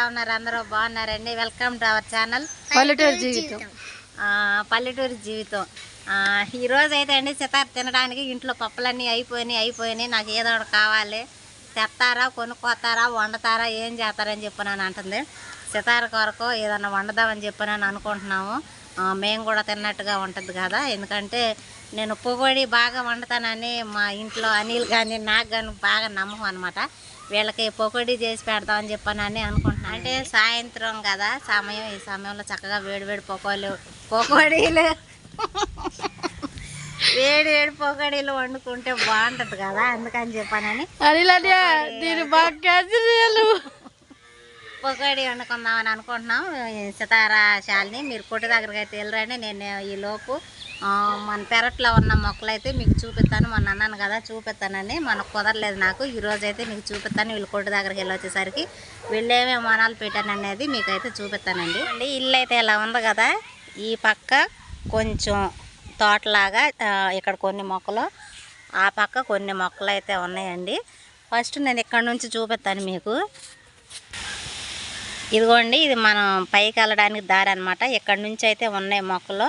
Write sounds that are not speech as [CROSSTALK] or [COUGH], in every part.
ఎలా ఉన్నారు అందరూ? బాగున్నారండి. వెల్కమ్ టు అవర్ ఛానల్ పల్లెటూరు జీవితం. పల్లెటూరు జీవితం. ఆ, ఈ రోజు అయితే అండి సితార్ తినడానికి ఇంట్లో పప్పులన్నీ అయిపోయినాయి అయిపోయినాయి. నాకు ఏదో ఒకటి కావాలి. తెస్తారా కొనుక్కోతారా వండుతారా ఏం చేస్తారని చెప్పినాను అంటుంది. సితార కొరకు ఏదన్నా వండుదామని చెప్పినాను అనుకుంటున్నాము. మేము కూడా తిన్నట్టుగా ఉంటుంది కదా. ఎందుకంటే నేను పొగడి బాగా వండుతానని మా ఇంట్లో అనిల్ కానీ నాకు కానీ బాగా నమ్మకం అనమాట వీళ్ళకి పొగడి చేసి పెడదామని చెప్పానని అనుకుంటున్నాను. అంటే సాయంత్రం కదా సమయం ఈ సమయంలో చక్కగా వేడి వేడి పొకోలు పొకోడీలు వేడి వేడి పొగడీలు వండుకుంటే బాగుంటుంది కదా అందుకని చెప్పానని అనిలనే వండుకుందామని అనుకుంటున్నాం. సితారా శాలిని మీరు కొట్టు దగ్గరికి అయితే వెళ్ళరండి. నేను ఈ లోపు మన పెరట్లో ఉన్న మొక్కలు అయితే మీకు చూపిస్తాను. మొన్న అన్నాను కదా చూపిస్తానని. మనకు కుదరలేదు నాకు. ఈరోజు అయితే మీకు చూపిస్తాను. వీళ్ళు కొట్టు దగ్గరికి వెళ్ళి వచ్చేసరికి వీళ్ళు మనాలు పెట్టాను అనేది మీకు అయితే చూపిస్తానండి. అండి ఇల్లు అయితే ఇలా ఉంది కదా. ఈ పక్క కొంచెం తోటలాగా ఇక్కడ కొన్ని మొక్కలు ఆ పక్క కొన్ని మొక్కలు అయితే ఉన్నాయండి. ఫస్ట్ నేను ఇక్కడ నుంచి చూపిస్తాను మీకు. ఇదిగోండి ఇది మనం పైకి వెళ్ళడానికి దారి అనమాట ఇక్కడ నుంచి అయితే ఉన్నాయి మొక్కలు?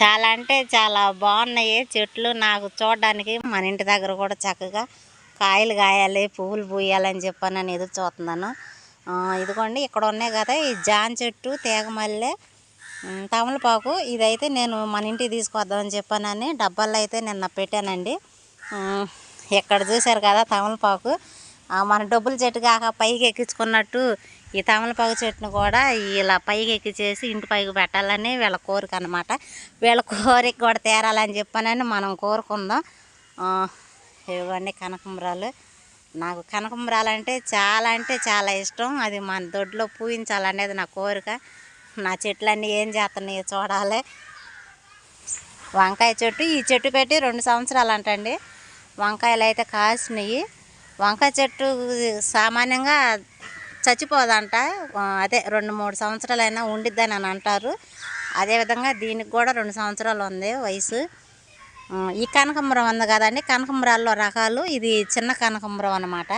చాలా అంటే చాలా బాగున్నాయి. చెట్లు నాకు చూడడానికి మన ఇంటి దగ్గర కూడా చక్కగా కాయలు కాయాలి పువ్వులు పూయాలని చెప్పి నేను ఎదురు చూస్తున్నాను. ఇదిగోండి ఇక్కడ ఉన్నాయి కదా ఈ జాన్ చెట్టు తేగమల్లె తమలపాకు. ఇదైతే నేను మన ఇంటికి తీసుకొద్దామని చెప్పానని డబ్బాల్లో అయితే నిన్న పెట్టానండి. ఎక్కడ ఇక్కడ చూశారు కదా తమలపాకు? మన డబ్బుల చెట్టు కాక పైకి ఎక్కించుకున్నట్టు ఈ తమలపాకు చెట్టును కూడా ఇలా పైకి ఎక్కించేసి ఇంటి పైకి పెట్టాలని వీళ్ళ కోరిక అనమాట వీళ్ళ కోరిక కూడా తేరాలని చెప్పానని మనం కోరుకుందాం. ఇవన్నీ ఇవ్వండి కనకంబరాలు. నాకు కనకంబరాలు అంటే చాలా అంటే చాలా ఇష్టం. అది మన దొడ్లో పూయించాలనేది నా కోరిక. నా చెట్లన్నీ ఏం చేస్తున్నాయో చూడాలి. వంకాయ చెట్టు ఈ చెట్టు పెట్టి రెండు సంవత్సరాలు అంటండి. వంకాయలు అయితే కాసినాయి. వంకాయ చెట్టు సామాన్యంగా చచ్చిపోదంట. అదే రెండు మూడు సంవత్సరాలైనా ఉండిద్దని అని అంటారు. అదేవిధంగా దీనికి కూడా రెండు సంవత్సరాలు ఉంది వయసు. ఈ కనకంబరం ఉంది కదండి. కనకంబరాల్లో రకాలు ఇది చిన్న కనకంబరం అనమాట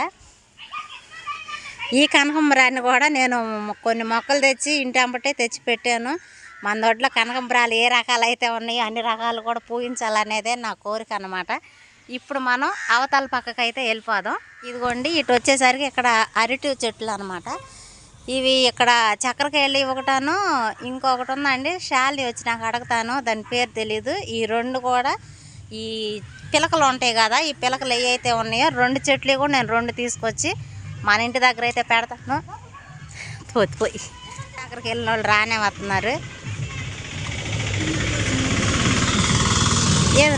ఈ కనకంబరాన్ని కూడా నేను కొన్ని మొక్కలు తెచ్చి ఇంటి అంబటే తెచ్చి పెట్టాను. మన దొడ్లో కనకంబరాలు ఏ రకాలు అయితే ఉన్నాయో అన్ని రకాలు కూడా పూయించాలనేదే నా కోరిక అనమాట ఇప్పుడు మనం అవతల పక్కకు అయితే వెళ్ళిపోదాం. ఇదిగోండి ఇటు వచ్చేసరికి ఇక్కడ అరటి చెట్లు అనమాట ఇవి ఇక్కడ చక్కెరకేళి ఒకటాను ఇంకొకటి ఉందండి షాలి వచ్చి నాకు అడుగుతాను దాని పేరు తెలీదు. ఈ రెండు కూడా ఈ పిలకలు ఉంటాయి కదా ఈ పిలకలు ఏ అయితే ఉన్నాయో రెండు చెట్లు కూడా నేను రెండు తీసుకొచ్చి మన ఇంటి దగ్గర అయితే పెడతాను. పోయి అక్కడికి వెళ్ళిన వాళ్ళు రానే వస్తున్నారు. ఏది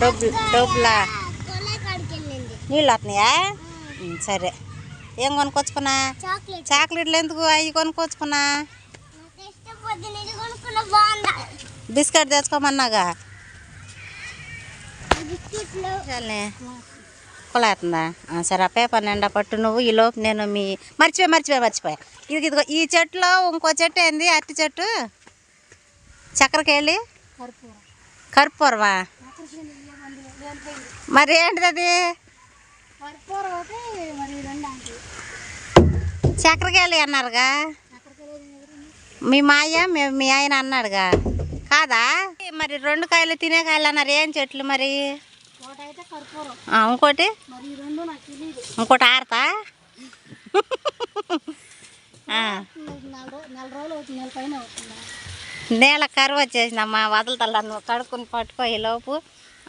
డబ్బులా నీళ్ళు వస్తున్నాయా? సరే. ఏం కొనుక్కొచ్చుకున్నా? చాక్లెట్. చాక్లెట్లు ఎందుకు అవి కొనుక్కొచ్చుకున్నా? బిస్కెట్ తెచ్చుకోమన్నాగా? కులాతుందా సరే ఆ పేపర్ నిండా పట్టు నువ్వు. ఈ లోపు నేను మీ మర్చిపోయి మర్చిపోయి మర్చిపోయా. ఇది ఇదిగో ఈ చెట్టులో ఇంకో చెట్టు ఏంది? అరటి చెట్టు? చక్కెరకేళి కర్పూరం. కర్పూరమా? మరి ఏంటిది అది? చక్కెరకేళి అన్నారుగా? మీ మాయ మీ- ఆయన అన్నాడుగా. కాదా? మరి రెండు కాయలు తినే కాయలు అన్నారు. ఏం చెట్లు మరి? ఇంకోటి? ఇంకోటి ఆడతా ఆ, నెల కరువు వచ్చేసిందమ్మా. వదలతల్లా కడుక్కుని పట్టుకో ఈ లోపు.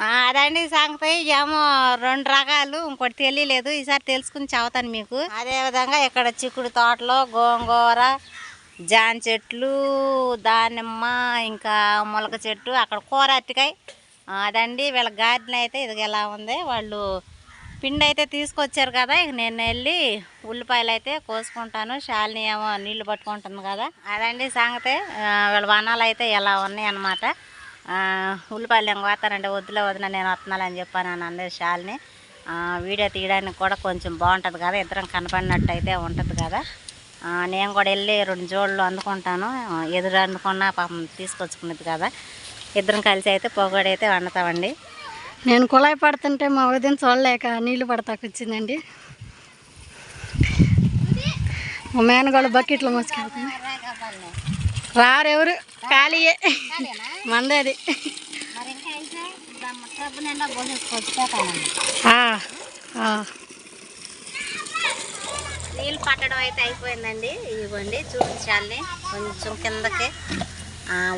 అదండి సంగతి. ఏమో రెండు రకాలు. ఇంకోటి తెలియలేదు. ఈసారి తెలుసుకుని చదువుతాను మీకు. అదేవిధంగా ఇక్కడ చిక్కుడు తోటలో గోంగూర జాన్ చెట్లు దానిమ్మ ఇంకా మొలక చెట్టు అక్కడ కూర అరటికాయ. అదండి. వీళ్ళ గార్డెన్ అయితే ఇది ఎలా ఉంది. వాళ్ళు పిండి అయితే తీసుకొచ్చారు కదా. ఇక నేను వెళ్ళి ఉల్లిపాయలు అయితే కోసుకుంటాను. శాలిని ఏమో నీళ్ళు పట్టుకుంటుంది కదా. అదండి సంగతే. వీళ్ళ వనాలు అయితే ఎలా ఉన్నాయి అన్నమాట. ఉల్లిపాయలు నేను కోతానంటే వద్దులే వదిన నేను వస్తున్నానని చెప్పాను అందరి షాల్ని. వీడియో తీయడానికి కూడా కొంచెం బాగుంటుంది కదా ఇద్దరం కనపడినట్టు అయితే ఉంటుంది కదా. నేను కూడా వెళ్ళి రెండు జోళ్ళు అందుకుంటాను. ఎదురు అందుకున్నా పాపం తీసుకొచ్చుకునేది కదా. ఇద్దరం కలిసి అయితే పొగడైతే వండుతామండి. నేను కుళాయి పడుతుంటే మా వదిన చూడలేక నీళ్ళు పడతాకు వచ్చిందండి. మా మేనగాళ్ళు బకెట్లో మోసుకెళ్తుంది రారు ఎవరు ఖాళీయే మందేది. నీళ్ళు పట్టడం అయితే అయిపోయిందండి. ఇవ్వండి చూపించాలి. కొంచెం కిందకి.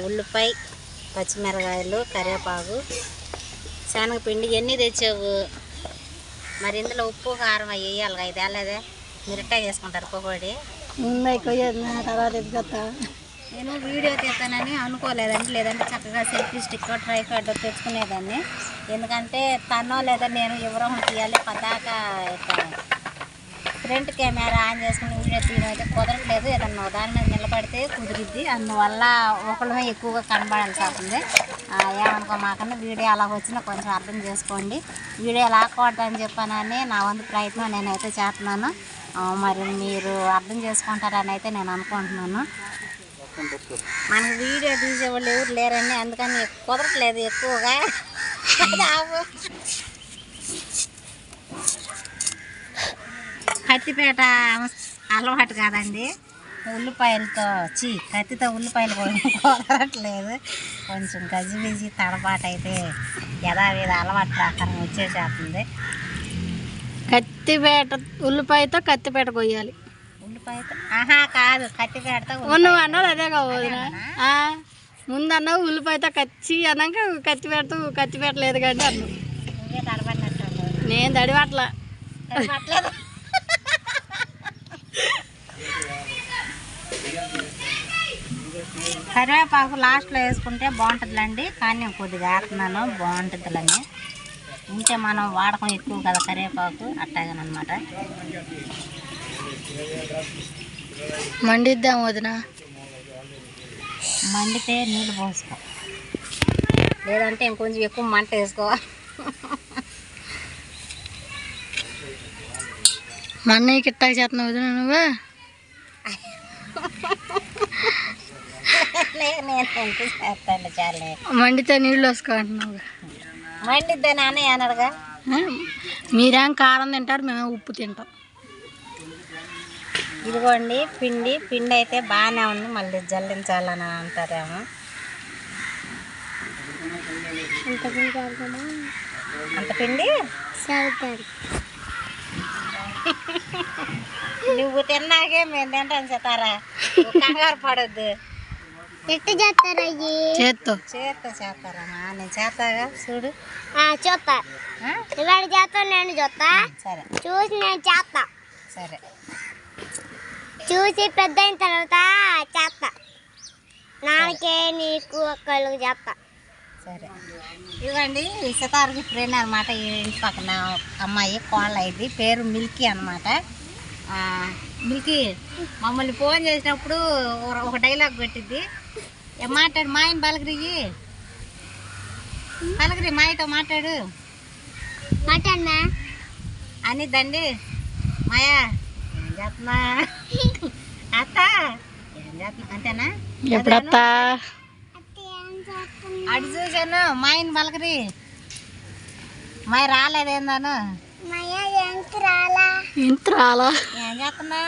ఉల్లిపాయ పచ్చిమిరకాయలు కరివేపాకు శనగపిండి ఎన్ని తెచ్చావు? మరి ఇందులో ఉప్పు కారం అవి వేయాలి ఐదు వేయలేదే మిరట్టాయ చేసుకుంటారు పకోడి. ముందు కొయ్యేది నా తర్వాత ఎదుగుతా నేను వీడియో తీస్తానని అనుకోలేదండి లేదంటే చక్కగా సెల్ఫీ స్టిక్ ట్రైఫాడ్ తెచ్చుకునేదాన్ని. ఎందుకంటే తనో లేదా నేను ఎవరో తీయాలి పతాక ఫ్రంట్ కెమెరా ఆన్ చేసుకుని వీడియో తీయడం అయితే కుదరట్లేదు. ఏదన్నా దాని మీద నిలబడితే కుదిరిద్ది. అందువల్ల ఒకళ్ళమే ఎక్కువగా కనబడాల్సి అవుతుంది ఏమనుకో మాకన్నా వీడియో అలా వచ్చినా కొంచెం అర్థం చేసుకోండి. వీడియో లాక్కూడదని చెప్పానని నా వంతు ప్రయత్నం నేనైతే చేస్తున్నాను. మరి మీరు అర్థం చేసుకుంటారని అయితే నేను అనుకుంటున్నాను. మనకు వీడియో తీసేవాళ్ళు ఎవరు లేరని అందుకని కుదరట్లేదు ఎక్కువగా. కత్తిపేట అలవాటు కాదండి. ఉల్లిపాయలతో చీ కత్తితో ఉల్లిపాయలు [LAUGHS] కుదరట్లేదు. కొంచెం గజిబిజి తడబాటు అయితే యథావిధ అలవాటు ప్రకారం వచ్చేసేస్తుంది. కత్తిపేట ఉల్లిపాయతో కత్తిపేట కొయ్యాలి. ఉల్లిపాయతో. ఆహా కాదు నువ్వు అన్నది అదే కావదునా ముందు అన్నావు ఉల్లిపాయతో కచ్చి అన్నాక కత్తిపేటతో కత్తిపేట లేదు కానీ అన్నావు. నువ్వే తడబడినట్టు నేను తడబట్టలేదు. కరివేపాకు లాస్ట్లో వేసుకుంటే బాగుంటుందిలేండి. కానీ కొద్దిగా వేస్తున్నాను బాగుంటుందిలని ఉంటే మనం వాడకం ఎక్కువ కదా కరివేపాకు అట్టాగనమాట మండిద్దాం వదిన. మండితే నీళ్ళు పోసుకో. లేదంటే ఇంకొంచెం ఎక్కువ మంట వేసుకోవాలి మా ఇట్టా చేస్తున్నావు వదిన నువ్వు? మండితే నీళ్ళు వేసుకో అంటున్నావు మండిద్దా నాన్న అనడుగా ఆ? మీరేం కారం తింటారు మేము ఉప్పు తింటాం. ఇదిగోండి పిండి. పిండి అయితే బాగానే ఉంది. మళ్ళీ జల్లించాలని అంటారేమో. అంత పిండి? నువ్వు తిన్నాకే మేము తింటాం చెతారా కంగారు పడొద్దు. ఎట్టు చేస్తారు అయ్యి? చేత్తో. చేస్తా చేస్తారమ్మా నేను చేస్తాగా? చూడు. చూస్తా. ఆ? ఇవాడు చేస్తా నేను చూస్తా. సరే. చూసి నేను చేస్తా. సరే. చూసి పెద్ద అయిన తర్వాత చేస్తా. నాకే నీకు ఒక్కళ్ళకి చేస్తా. సరే. ఇవ్వండి సితార్కి ఫ్రెండ్ అనమాట ఈ ఇంటి పక్కన అమ్మాయి కోళ్ళ ఇది పేరు మిల్కీ అనమాట మిల్కీ మమ్మల్ని ఫోన్ చేసినప్పుడు ఒక- డైలాగ్ పెట్టిద్ది. మాట్లాడు మా ఆయన పలకరియ్యి. పలకరి మాయతో మాట్లాడు. మాట్లాడినా అనిద్దండి. మాయా చేస్తున్నా అత్త ఏం చేస్తున్నా అంతేనా ఎప్పుడత్తా అటు చూశాను మా ఆయన పలకరి మాయ రాలేదేందాను మయ ఎంత రాలా ఏం చేస్తున్నా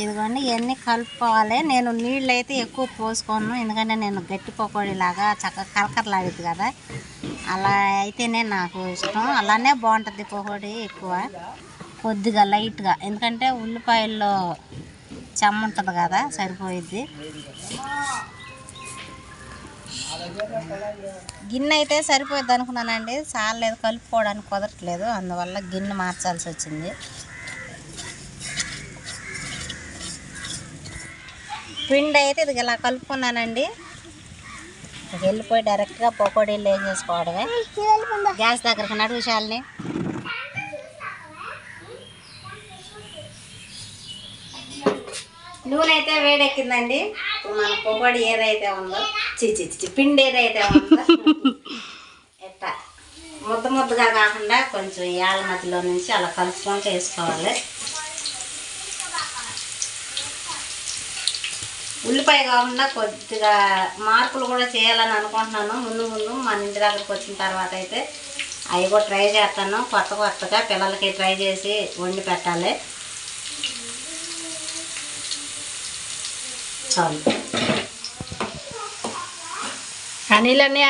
ఇదిగోండి ఇవన్నీ కలుపుకోవాలి. నేను నీళ్ళు అయితే ఎక్కువ పోసుకోను. ఎందుకంటే నేను గట్టి పకోడీలాగా చక్కగా కలకరలాడుద్ది కదా. అలా అయితేనే నాకు ఇష్టం. అలానే బాగుంటుంది పకోడీ ఎక్కువ. కొద్దిగా లైట్గా. ఎందుకంటే ఉల్లిపాయల్లో చెమ్మ ఉంటుంది కదా సరిపోయిద్ది. గిన్నె అయితే సరిపోద్ది అనుకున్నానండి. చాలేదు కలుపుకోవడానికి కుదరట్లేదు. అందువల్ల గిన్నె మార్చాల్సి వచ్చింది. పిండి అయితే ఇది ఇలా కలుపుకున్నానండి. వెళ్ళిపోయి డైరెక్ట్గా పకోడీలు వేసేసుకోవడమే గ్యాస్ దగ్గరకు నడుగు నూనె అయితే వేడెక్కిందండి. మన పొగడి ఏదైతే ఉందో చి చి చి, పిండి ఏదైతే ఉందో ఎట్టా. ముద్ద ముద్దగా కాకుండా కొంచెం ఏళ్ళ మధ్యలో నుంచి అలా కలుపుకొని వేసుకోవాలి ఉల్లిపాయ కాకుండా కొద్దిగా మార్పులు కూడా చేయాలని అనుకుంటున్నాను. ముందు ముందు మన ఇంటి దగ్గరకు వచ్చిన తర్వాత అయితే అవి కూడా ట్రై చేస్తాను. కొత్త కొత్తగా పిల్లలకి ట్రై చేసి వండి పెట్టాలి. చాలు అనిల్ అన్నయ్య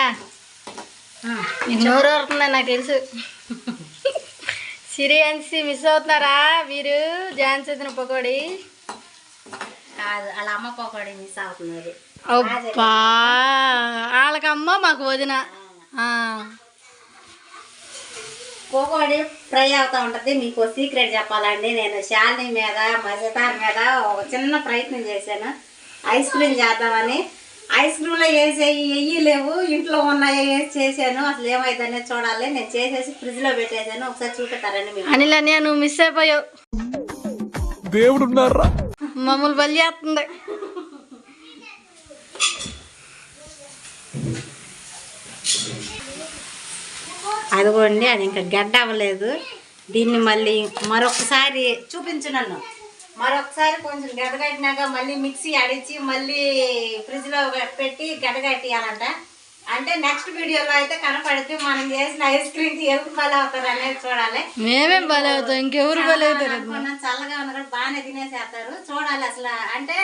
నీకు నోరు నాకు తెలుసు. సిరియాన్సి మిస్ అవుతున్నారా మీరు ఝాన్సీ వదిన పకోడి? వాళ్ళ అమ్మ పకోడీ మిస్ అవుతున్నారు. అబ్బా! వాళ్ళకి అమ్మ మాకు వదిన. పకోడీ ఫ్రై అవుతా ఉంటుంది. మీకు సీక్రెట్ చెప్పాలండి. నేను శాలిని మీద మజతార్ మీద ఒక చిన్న ప్రయత్నం చేశాను. ఐస్ క్రీమ్ చేద్దామని. ఐస్ క్రీమ్లో వేసి వెయ్యి లేవు. ఇంట్లో ఉన్నాయి వేసి చేశాను అసలు ఏమైందనేది చూడాలి. నేను చేసేసి ఫ్రిడ్జ్లో పెట్టేశాను. ఒకసారి చూపెట్టారండి మీకు అనిల్ అన్నయ్య నువ్వు మిస్ అయిపోయావు. దేవుడున్నారా? మమ్మల్ని బలి చేస్తుంది. అదిగోండి అది ఇంకా గడ్డ అవ్వలేదు. దీన్ని మళ్ళీ మరొకసారి చూపించు నన్ను. మరొకసారి కొంచెం గడ్డగట్టినాక మళ్ళీ మిక్సీ ఆడించి మళ్ళీ ఫ్రిడ్జ్లో పెట్టి గడ్డగట్టియాలంట అంటే నెక్స్ట్ వీడియోలో అయితే కనపడితే మనం చేసిన ఐస్ క్రీమ్ ఎవరు బలం అవుతారు అనేది చూడాలి. మేమేం బలి అవుతాం ఇంకెవరు బలి అవుతారు? అనుకున్నాం చల్లగా ఉన్న బాగానే తినేసేస్తారు. చూడాలి అసలు. అంటే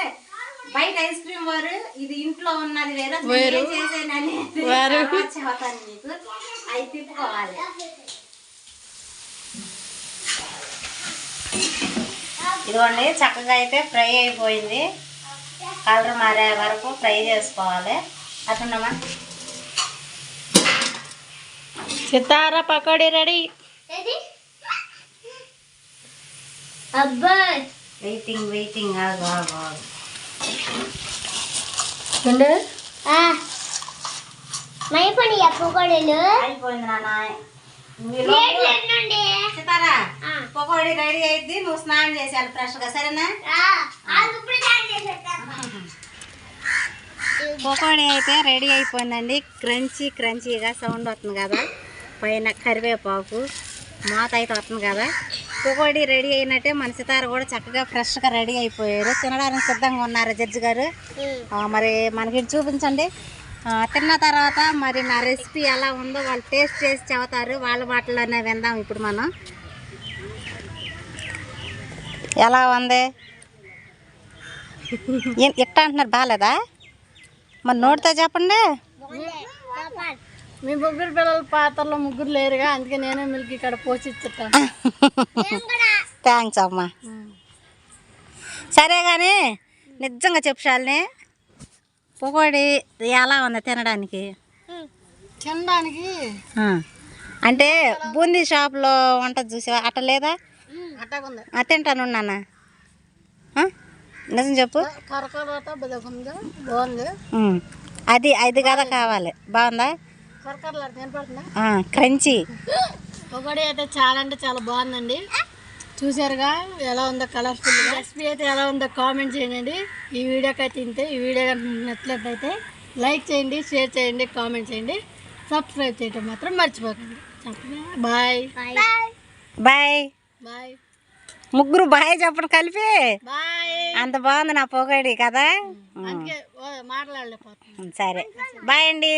బయట ఐస్ క్రీమ్ వారు ఇది ఇంట్లో ఉన్నది వేరే చేసేనని తర్వాత చెబుతాను మీకు. అవి తిప్పుకోవాలి. ఇదిగోండి చక్కగా అయితే ఫ్రై అయిపోయింది. కలర్ మారే వరకు ఫ్రై చేసుకోవాలి. అట్లున్నామా సితారా పకోడీ రెడీ? అబ్బాయి వెయిటింగ్ వెయిటింగ్ ఆగు ఆగు ఆగు. పని పకోడీలు? అయిపోయింది నాన్న. సీతారా పకోడీ రెడీ అయింది నువ్వు స్నానం చేసేయాలి సరేనా? జాయిన్ చేసేస్తాను పకోడీ అయితే రెడీ అయిపోయిందండి. క్రంచీ క్రంచీగా సౌండ్ వస్తుంది కదా. పైన కరివేపాకు మూత అయితే వస్తుంది కదా. పకోడీ రెడీ అయినట్టే మన సితార కూడా చక్కగా ఫ్రెష్గా రెడీ అయిపోయారు. తినడానికి సిద్ధంగా ఉన్నారు జడ్జి గారు. మరి మనకి చూపించండి. తిన్న తర్వాత మరి నా రెసిపీ ఎలా ఉందో వాళ్ళు టేస్ట్ చేసి చెబుతారు. వాళ్ళ మాటల్లోనే విందాం ఇప్పుడు మనం. ఎలా ఉంది? ఏం ఇట్ట అంటున్నారు బాగాలేదా మరి నోటితో చెప్పండి. మీ ముగ్గురు పిల్లల పాత్రలో ముగ్గురు లేరుగా అందుకే నేనే మిల్క్ ఇక్కడ ఇచ్చేస్తాను థ్యాంక్స్ [LAUGHS] అమ్మా. సరే కానీ నిజంగా చెప్పు శాలిని పకోడీ ఎలా ఉంది తినడానికి? తినడానికి. అంటే బూందీ షాప్లో ఉంటుంది చూసావా? అట్ట లేదా? తింటాను నాన్న. ఆ? నిజం చెప్పు. అది అది కదా కావాలి. బాగుందా? క్రంచీ. పకోడీ అయితే చాలా అంటే చాలా బాగుందండి. చూసారుగా ఎలా ఉందో కలర్ఫుల్ రెసిపీ అయితే ఎలా ఉందో కామెంట్ చేయండి. ఈ వీడియోకి అయితే ఇంతే. ఈ వీడియో కనుక నచ్చినట్లయితే లైక్ చేయండి షేర్ చేయండి కామెంట్ చేయండి. సబ్స్క్రైబ్ చేయడం మాత్రం మర్చిపోకండి. బాయ్ బాయ్ బాయ్ ముగ్గురు బాయ్ చెప్పండి కలిపి. బాయ్ అంత బాగుంది నా పొగడి కదా? మాట్లాడలేకపోతున్నాను. సరే. బాయ్ అండి.